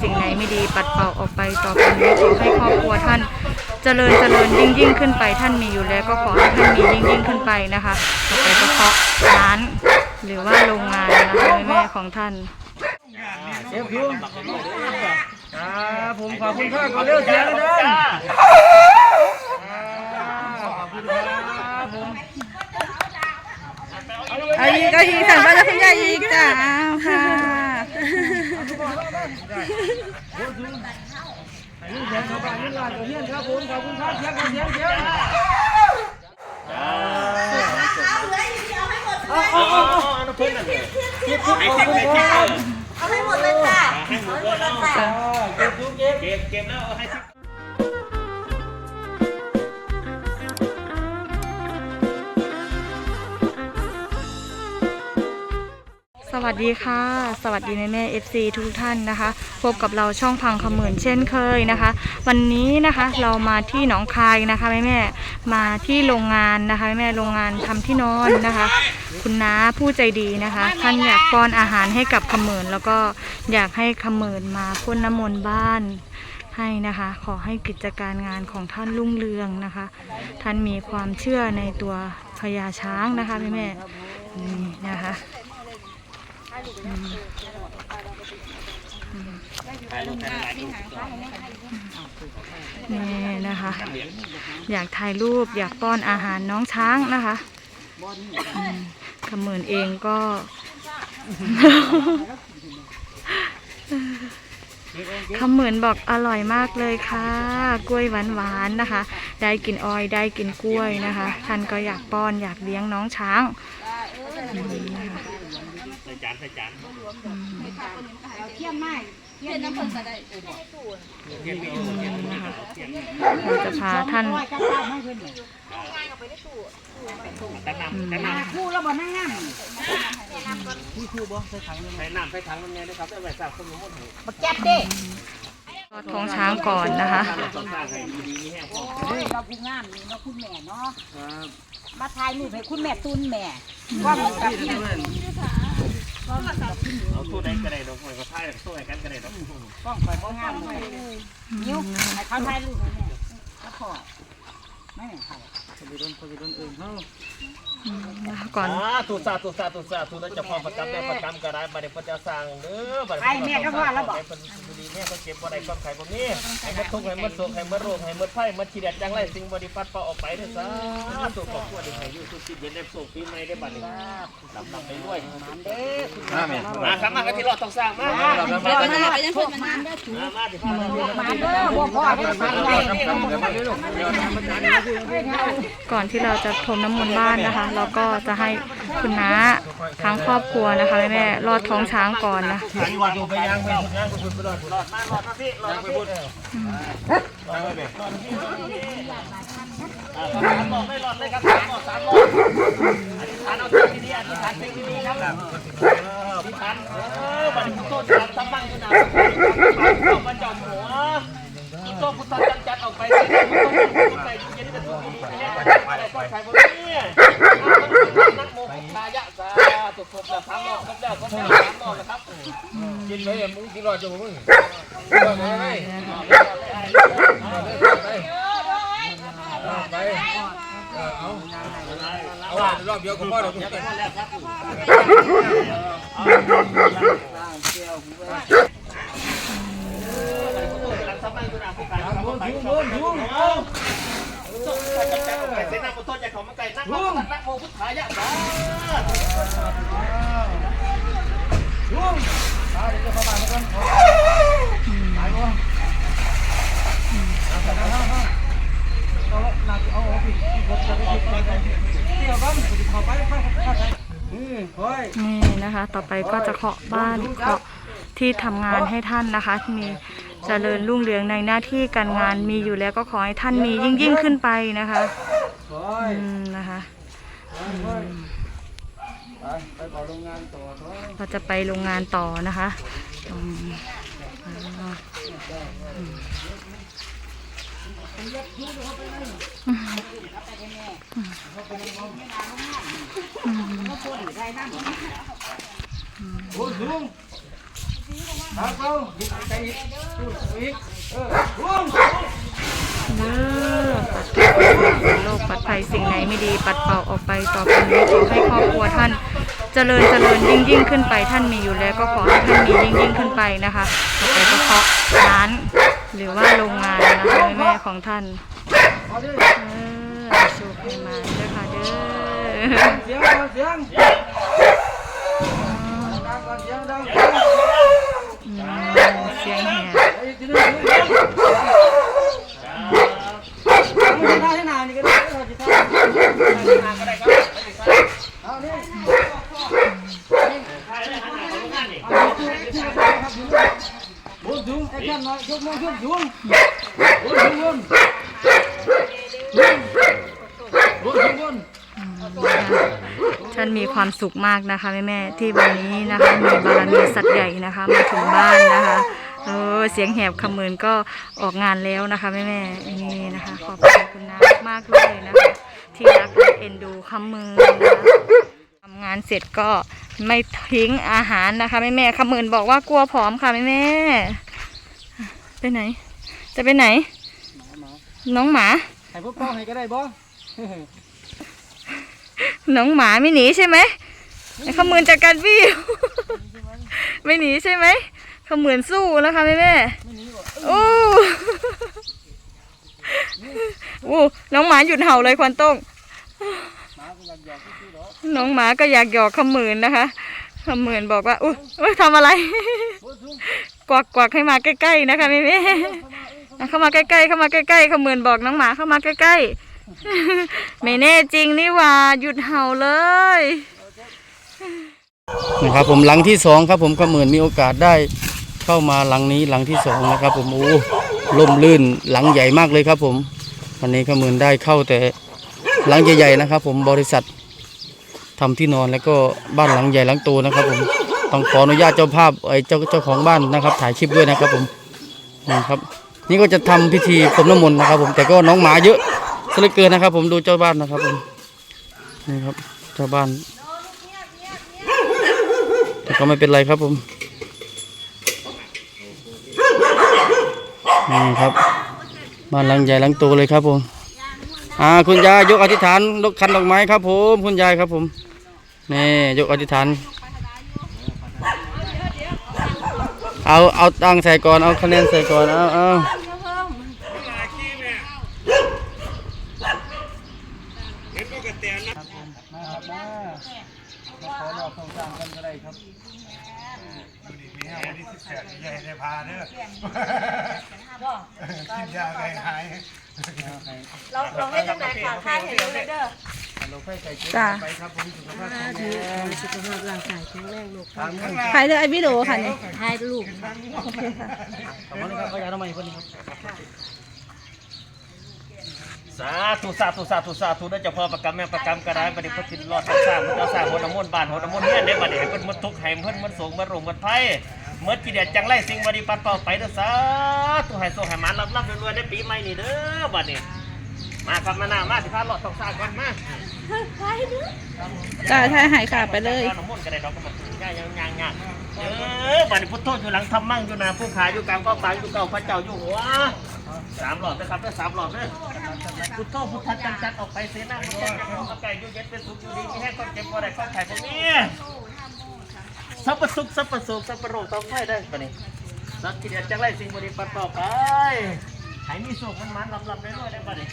สิ่งไหนไม่ดีปัดเป่าออกไปต่อไปนี้ขอให้ครอบครัวท่านเจริญเจริญยิ่งยิ่งขึ้นไปท่านมีอยู่แล้วก็ขอให้ท่านมียิ่งยิ่งขึ้นไปนะคะต่อไปก็เคาะร้าน หรือว่าโรงงานนะคะแม่ๆของท่านเสียงผิวครับผมขอบคุณครับขอเลือกเสียงนะท่านขอบคุณครับผมอายีก็ยีสั่งก็จะคุณยายอีกจ้าค่ะ นี่เสียงชาวบ้านนี่ลานตัวเฮียนครับผมขอบคุณครับเสียงเสียงเสียงเอาให้หมดเลยค่ะเอาให้หมดเลยค่ะเก็บทุกเก็บเก็บเก็บแล้วเอาให้ วัสดีค่ะ สวัสดีแม่แม่ๆ FC ทุกท่านนะคะ พบกับเราช่องพังขมืนเช่นเคยนะคะ วันนี้นะคะเรามาที่หนองคายนะคะแม่แม่มาที่โรงงานนะคะแม่แม่โรงงานทำที่นอนนะคะ คุณน้าผู้ใจดีนะคะ ท่านอยากป้อนอาหารให้กับขมืนแล้วก็อยากให้ขมืนมาพ่นน้ำมนต์บ้านให้นะคะ ขอให้กิจการงานของท่านรุ่งเรืองนะคะ ท่านมีความเชื่อในตัวพญาช้างนะคะแม่แม่นี่นะคะ นี่นะคะ อยากถ่ายรูปอยากป้อนอาหารน้องช้างนะคะขมื่นเองก็ขมื่นบอกอร่อยมากเลยค่ะ กล้วยหวานๆนะคะ ได้กินอ้อยได้กินกล้วยนะคะท่านก็อยากป้อนอยากเลี้ยงน้องช้าง อืมนะคะใส่จานใส่จานเราจะพาท่านแต่น้ำแต่น้ำคู่แล้วบ่นั่งนั่งใส่น้ำใส่ถังมันไงนะครับได้ไว้สร้างคนรู้หมดเลยบักแจ๊บเด้ทอดท้องช้างก่อนนะคะต้องสร้างให้ดีๆนี่แห้งพอโอ้ยเราผู้งามนี่เนาะคุณแม่เนาะมาถ่ายรูปให้คุณแม่ตุนแม่ว่ามันกับพี่ เอาตู้ได้ก็ได้ดอกหอยก็ท้ายตู้ไหนกันก็ได้ดอกป้องคอยบ่งามเลยนิ้วให้เขาถ่ายรูปให้แม่แล้วพอไม่แม่ถ่ายสวัสดีสวัสดีเอิญเฮา นะคะก่อนอ่าตุสาตุสาตุสาตุนั้นจะพอประจำได้ประจำก็ได้บัดนี้พระเจ้าสร้างเด้อบัดนี้ดีแม่ก็เก็บบ่ได้ก้อนไข่บ่มีให้มันทุกข์ให้มันสุขให้มันโรคให้มันไผ่มันขี้แดดจังไรสิ่งบริปัดเป่าออกไปเด้อสาธุขอบคุณที่ให้อยู่สุขเย็นได้สุขปีใหม่ได้บัดนี้ลำลำไปด้วยมันเด้อคุณมาแม่มาครับมากันที่รอดต้องสร้างมาเดี๋ยวมันจะไปยังพวกมันเด้อถูมามาที่พ่อมามันเด้อพวกพ่อเด้อมันใหญ่เดี๋ยวมาดูเดี๋ยวมาดูก่อนที่เราจะพรมน้ำมนต์บ้านนะคะเราก็จะให้คุณน้าทั้งครอบครัวนะคะแม่แม่รอดท้องช้างก่อนนะไปวัดอยู่ไปยางไปยางไปพุทธไปรอดรอดมารอดมาพี่รอดไปพุทธรอดไปเบรอดพี่สามรอบไม่รอดเลยครับสามรอบสามรอบอธิษฐานเอาสิ่งดีๆอธิษฐานสิ่งดีๆครับอธิษฐานเออบัดนี้พุทโธจะทำบ้างขนาดนี้มาจอมหัวพุทโธพุทโธจันจัดออกไปพุทโธพุทโธไปอยู่เย็นเป็นทุกข์ดีแน่ นี้นักโมพุทธายะสาธุครบแล้วสามรอบครบแล้วครบแล้วสามรอบแล้วครับกินไปมึงกินรอดจังมึงรอดไหมไปไปเอาเอารอบเดียวก็พอแล้วคุณกันทุ่งทุ่งทุ่ง เส้นน้ำพุทโธอย่าของมาไก่นักนักนักโมพุทธายะสาอืมค่อยนี่นะคะ ต่อไปก็จะเคาะบ้านเคาะที่ทำงานให้ท่านนะคะมี เจริญรุ่งเรืองในหน้าที่การงานมีอยู่แล้วก็ขอให้ท่านมียิ่งยิ่งขึ้นไปนะคะค่อยอืมนะคะไปไปต่อโรงงานต่อเถอะเราจะไปโรงงานต่อนะคะอืมอ่าโอ้ลุง ครับเขาดิบใจอีกพูดอีกเออร่วงเด้อปัดเป่าโรคปัดภัยสิ่งไหนไม่ดีปัดเป่าออกไปต่อไปนี้ขอให้ครอบครัวท่านเจริญเจริญยิ่งยิ่งขึ้นไปท่านมีอยู่แล้วก็ขอให้ท่านมียิ่งยิ่งขึ้นไปนะคะต่อไปก็เพาะร้าน หรือว่าโรงงานนะคะแม่ของท่านเออโชคให้มาเด้อค่ะเด้อ เสียงเสียงดังก่อนเสียงดัง อืมเสียงแหบไอ้ที่นี่ไม่ได้ให้นานนี่ก็ได้เราจะทำเอานี่บุญถุงไอ้ค่น้อยยกมือขึ้นถุงบุญถุงบุญบุญถุงบุญท่านมีความสุขมากนะคะแม่แม่ๆที่วันนี้นะคะมีบารมีสัตว์ใหญ่นะคะมาถึงบ้านนะคะ เออเสียงแหบคำเมินก็ออกงานแล้วนะคะแม่แม่ๆนี่นะคะขอบคุณนะมากเลยนะคะที่รักและเอ็นดูคำเมินนะคะทำงานเสร็จก็ไม่ทิ้งอาหารนะคะแม่แม่ๆคำเมินบอกว่ากลัวผอมค่ะแม่แม่ๆไปไหน จะไปไหน น้องหมาให้พวกป้องให้ก็ได้บ่น้องหมาไม่หนีใช่ไหมไอ้ขมือนจากการวิ่งไม่หนีใช่ไหม ขมือนสู้แล้วค่ะแม่แม่โอ้โอ้น้องหมาหยุดเห่าเลยควันต้งน้องหมาก็อยากหยอกขมือนนะคะขมือนบอกว่าอุ้ยอุ๊ยทำอะไร กวักกวักให้มาใกล้ๆนะคะแม่แม่เข้ามาใกล้ๆเข้ามาใกล้ๆขมือนบอกน้องหมาเข้ามาใกล้ๆไม่แน่จริงนี่หว่าหยุดเห่าเลยนะครับผมหลังที่สองครับผมก็เหมือนมีโอกาสได้ เข้ามาหลังนี้หลังที่สองนะครับ ผมโอ้ล่มลื่นหลังใหญ่มากเลยครับผม วันนี้ก็เหมือนได้เข้าแต่หลังใหญ่ๆนะครับ ผมบริษัททำที่นอนแล้วก็บ้านหลังใหญ่หลังโตนะครับ ผมต้องขออนุญาตเจ้าภาพไอ้เจ้าเจ้าของบ้านนะครับ ถ่ายคลิปด้วยนะครับ ผมนะครับ นี่ก็จะทำพิธีพรมน้ำมนต์นะครับ ผมแต่ก็น้องหมาเยอะซะเหลือเกินนะครับ ผมดูเจ้าบ้านนะครับผมนี่ครับเจ้าบ้านแต่ก็ไม่เป็นไรครับผม นี่ครับ บ้านหลังใหญ่หลังโตเลยครับผมอ่าคุณยายยกอธิษฐานยกคันดอกไม้ครับผมคุณยายครับผมนี่ยกอธิษฐาน เอาเอาตังใส่ก่อนเอาคะแนนใส่ก่อนเอาเอา ระแตนนะมาครับมาขอรอบสองสามกันก็ได้ครับมีห้าวันที่สิบแปดใหญ่ในพาเด้อกินยาไงหายเราเราให้จังไหนค่ะค่าเห็นเลยเด้อเราค่อยใส่เกลือไปครับผมสุขภาพแข็งแรงสุขภาพร่างกายแข็งแรงลูกทางนี้ใครเด้อไอวิโดค่ะเนี่ให้ลูกขอบคุณครับขยาทำไมคนนี้ครับ สาธุสาธุสาธุสาธุได้เจ้าพ่อประกรรมแม่ประกรรมกระไรบัดนี้พระทินรอดสร้างพระเจ้าสร้างหัวน้ำมนต์บ้านหัวน้ำมนต์เนี่ยได้บัดนี้ให้เพิ่นหมดทุกข์ให้เพิ่นหมดโศกหมดโรคหมดภัยเมื่อกิเลสจังไรสิ่งบริปัดเป่าไปเด้อสาธุให้โชคให้หมานรับรับรวยๆได้ปีใหม่นี่เด้อบัดนี้มาครับมาหน้ามาสิพาหลอดต้องสร้างก่อนมาจ้าถ้าหายขาดไปเลยน้ำมนต์ก็ได้ดอกกระหม่อมง่ายยังยางยากเออบัดนี้พุทโธอยู่หลังทำมั่งอยู่นาผู้ขายอยู่กลางก็ปังอยู่เก่าพระเจ้าอยู่หัวสามหลอดนะครับได้สามหลอดเด้อ พุทโธพุทธันจันจัดออกไปเสนาพุทธันจันออกไปอยู่เย็นเป็นสุขอยู่ดีไมีแห้งก็เจ็บก็ได้ก็ไข่พวกนี้สัพพสุขสัพพสุขสัพพโรคต้องไฟได้ปะนี่สักกิเลสจังไรสิ่งบริปัดต่อไปให้มีสุขมันมันลำลำได้ด้วยได้ปะนี่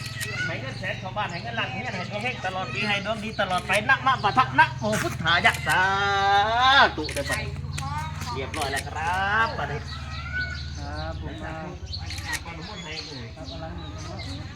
ให้เงินแสนของบ้านให้เงินหลักเงี้ยห้เขาเฮงตลอดปีให้ดวงดีตลอดไปนักมะปะทะนะโมพุทธายะสาธุได้ปะนี่เรียบร้อยแล้วครับปะนี่ครับผมมาก่อนน้ำมันต์ให้อืมหายก่อนหลังใดก่อนเมื่อกี้ผมตื่นแล้วกับ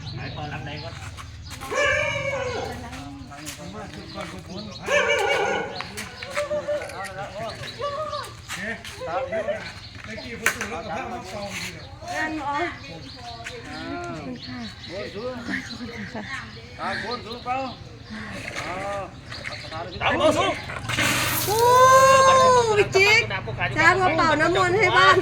ข้าวมาซองที เดียวโอ้ยสูตาโกนสูเปล่าอ๋อตามโมสุโอ้พี่จิ๊กช้างมาเป่าน้ำมนต์ให้บ้าน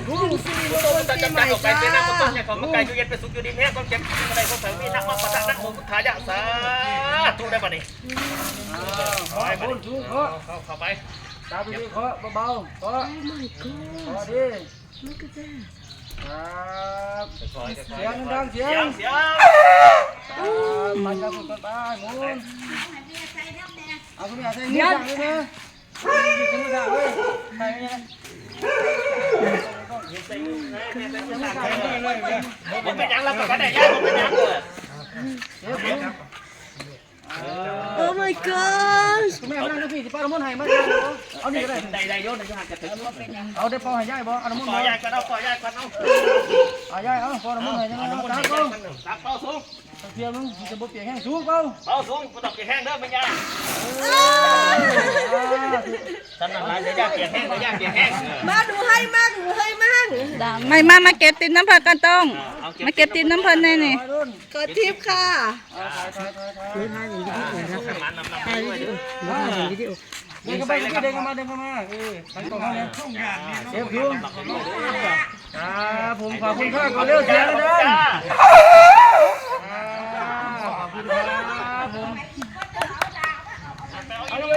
จะจำใจออกไปเป็นน้ำต้นเนี่ยของมันไก่อยู่เย็นเป็นสุขอยู่ดีแม่ก็เจ็บอะไรก็เสริมมีนักมาปะทะนักโมพุทธายะสาธุได้ปะนี่ขอโกนสูขอเข้าเข้าไปตาไปดีขอเบาๆขอขอดีครับคอยๆเสียงดังเสียเสียงงเสียงไปครับคุณต้นไปหมุนเอาคุณแม่ใส่เงี้ยเลยนะ ถึงกระดาษเลยไปเนี่ยผมเป็นยังรับประกันได้ย่าผมเป็นยังเลยเดี๋ยวผมโอ้ my god คุณแม่มานั่งพี่ที่ป้าละมุนให้มาเอานี่ก็ได้ได้ได้โยนในยุหันจะถึงเอาได้เป่าให้ยายบ่เอาละมุนปบ่ล่อยยายกันเอาปล่อยยายกันเอาเอายายเอาพอละมุนให้ยังไงน้ำมันตาให้เป่ากัน ตักเป้าสูงเทียมนึงจะบ่เปียกแห้งสูงเป่าเป้าสูงไม่ต้องเปียกแห้งเด้อไม่ยากฉันนั่นไรเดี๋ยวยากเปียกแห้งเดี๋ยวยากเปียกแห้งมาดูให้มากดูให้มากไม่มามาเก็บติดน้ำเพิ่นกันต้อง มาเก็บติดน้ำเพิ่นแน่นี่ไปรุ่นกดทิปค่ะเอาถ่ายถ่ายถ่ายถ่ายมันนำนำไปด้วยเด้อเดินเข้าไปเดินเข้ามาเดินเข้ามาเออไปต่อมาเนี่ยเดี๋ยวคิวครับผมขอบคุณครับก่อนเร็วเสียงดัง จ้า ขอบคุณครับผม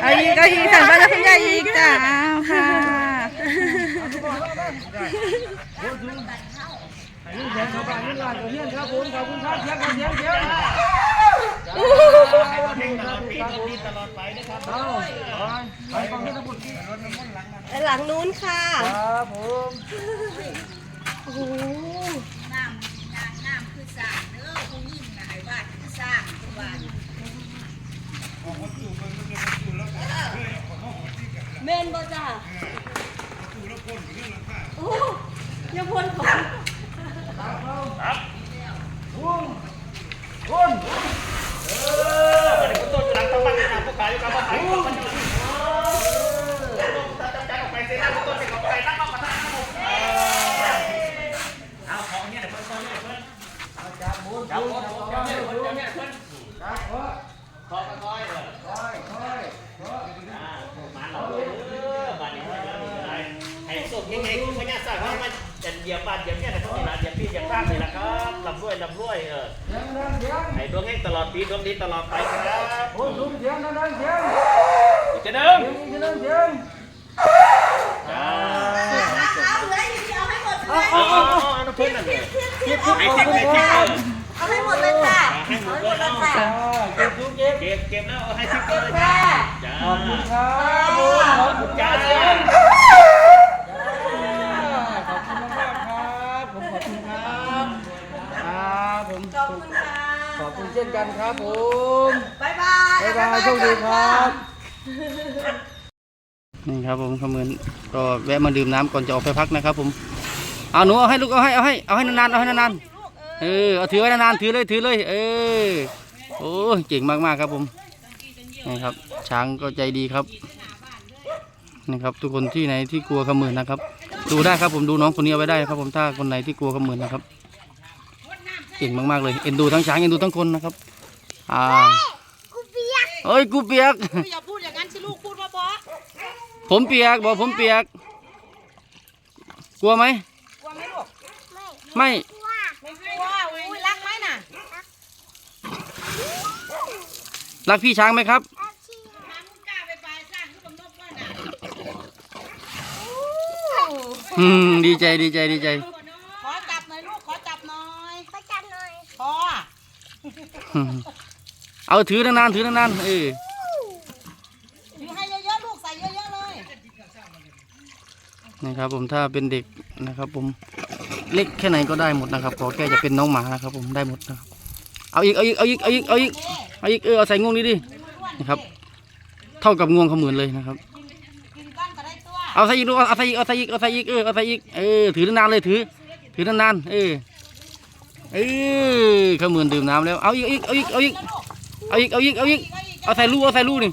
เอาอีกเอาอีกสั่งไปแล้วคุณยายอีกจ้าค่ะนี่เสียงชาวบ้านนี่ลานตัวเฮียนครับผมขอบคุณครับเสียงครับเสียงเสียงตลอดปีตลอดปีตลอดไปนะครับเอาไปฟังที่ตะหลังนู้นค่ะ ครับผมโอ้โห น้ำน้ำน้ำคือสร้างเด้อผู้หญิงน่ะให้ว่าคือสร้างคือว่า เมนบ่จ้าโอ้ยาพ่นของคุณวัน ตลอดปีดวงดีตลอดไปครับโอ้สูงเสียงดังเสียงอีกจะเดิมเสียงอีกดังเสียงเอาเลยเอาให้หมดเลยเอาเอาเอาเอาน้ำพึ่งนั่นเลยทิปทิปไอ้ทิพย์ไอ้ทิพย์เอาให้หมดเลยค่ะให้หมเอาดให้หเลมยดเลยค่ะเก็บสูงเก็บเก็บเก็บแล้วเอาให้ทิพย์เลยค่ะจ้าขอบคุณครับผมขอบคุณจ้า จ้า เสียง ขอบคุณมากครับผมขอบคุณครับครับผม ขอบคุณค่ะ ขอบคุณเช่นกันครับผมบ๊ายบายบ๊ายบายโชคดีครับ นี่ครับผมขมือนก็แวะมาดื่มน้ำก่อนจะออกไปพักนะครับ ผม เอาหนูเอาให้ลูกเอาให้เอาให้เอาให้นานๆเอาให้นานๆเออเอาถือไว้นานๆถือเลยถือเลย เออโอ้ยเก่งมากๆครับผมนี่ครับ ช้างก็ใจดีครับนี่ครับทุกคนที่ไหนที่กลัวขมือนนะครับ ดูได้ครับผมดูน้องคนนี้เอาไว้ได้ครับผมถ้าคนไหนที่กลัวขมือนนะครับเก่งมากๆเลยเอ็นดูทั้งช้างเอ็นดูทั้งคนนะครับอ่าเฮ้ยกูเปียก อย่าพูดอย่างนั้นสิลูกพูดว่าบอผมเปียกบอกผมเปียก กลัวไหมกลัวไหมลูกไม่ไม่กลัวอุ้ยรักไหมน่ะรักพี่ช้างไหมครับน้ำกล้าไปปลายสร้างคือกำนกว่าน่ะอืมดีใจดีใจดีใจ ขอจับหน่อยลูกขอจับหน่อยขอจับหน่อยพอ เอาถือนานๆถือนานๆเออถือให้เยอะๆลูกใส่เยอะๆเลยนี่ครับผมถ้าเป็นเด็กนะครับ ผมเล็กแค่ไหนก็ได้หมดนะครับ ขอแค่จะเป็นน้องหมานะครับ ผมได้หมดนะครับเอาอีกเอาอีกเอาอีกเอาอีกเอาอีกเอาอีกเออเอาใส่งวงนี้ดินี่ครับ เท่ากับงวงขมือนเลยนะครับกินก้อนก็ได้ตัวเอาใส่อีกดูเอาใส่อีกเอาใส่อีกเอาใส่อีกเออเอาใส่อีกเออถือนานๆเลยถือ ถือนานๆเออ เออขมือนดื่มน้ำแล้ว เอาอีกเอาอีกเอาอีกเอาอีกเอาอีกเอาอีกเอาใส่ลูเอาใส่ลูนี่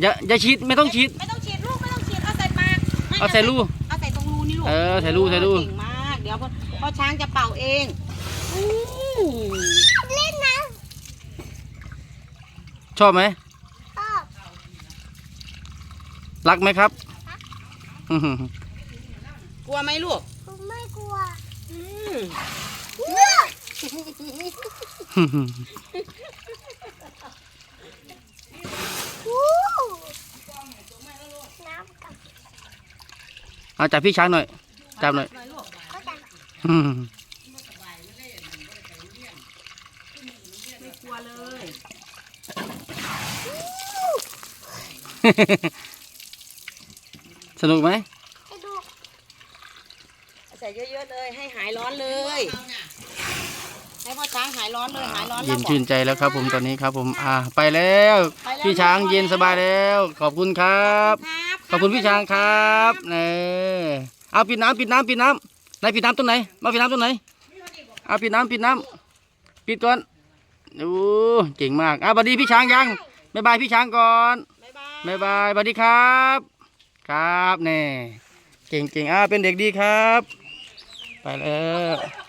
อย่าอย่าฉีดไม่ต้องฉีดไม่ต้องฉีดลูกไม่ต้องฉีดเอาใส่ปากเอาใส่ลูเอาใส่ตรงรูนี่ลูกเออใส่รูใส่รูเก่งมากเดี๋ยวพ่อพ่อช้างจะเป่าเองเล่นนะชอบไหมรักไหมครับกลัวไหมลูกไม่กลัวอืมวู้น้ำกับ เอาจับพี่ช้างหน่อย จับหน่อยหน่อยลูกอืมไม่กลัวเลยสนุกไหมใส่เยอะๆเลย ให้หายร้อนเลย ให้พ่อช้างหายร้อนเลยหายร้อนแล้เย็วนบอกชื่นใจแล้วครับ ผมตอนนี้ครับ ผมอ่าไปแล้วไปแล้วพี่ช้างเย็นสบายแล้ว ขอบคุณครับครับขอบคุณพี่ช้างครับเน่เอาปิดน้ำปิดน้ำปิดน้ำไหนปิดน้ำตรงไหน มาปิดน้ำตรงไหนเอาปิดน้ำปิดน้ำปิดก่อนโอ้เก่งมากอะสวัสดีพี่ช้างยังบ๊ายบายพี่ช้างก่อนบ๊ายบายบ๊ายบายสวัสดีครับ ครับเน่เก่งเก่งอะเป็นเด็กดีครับ ไปแล้ว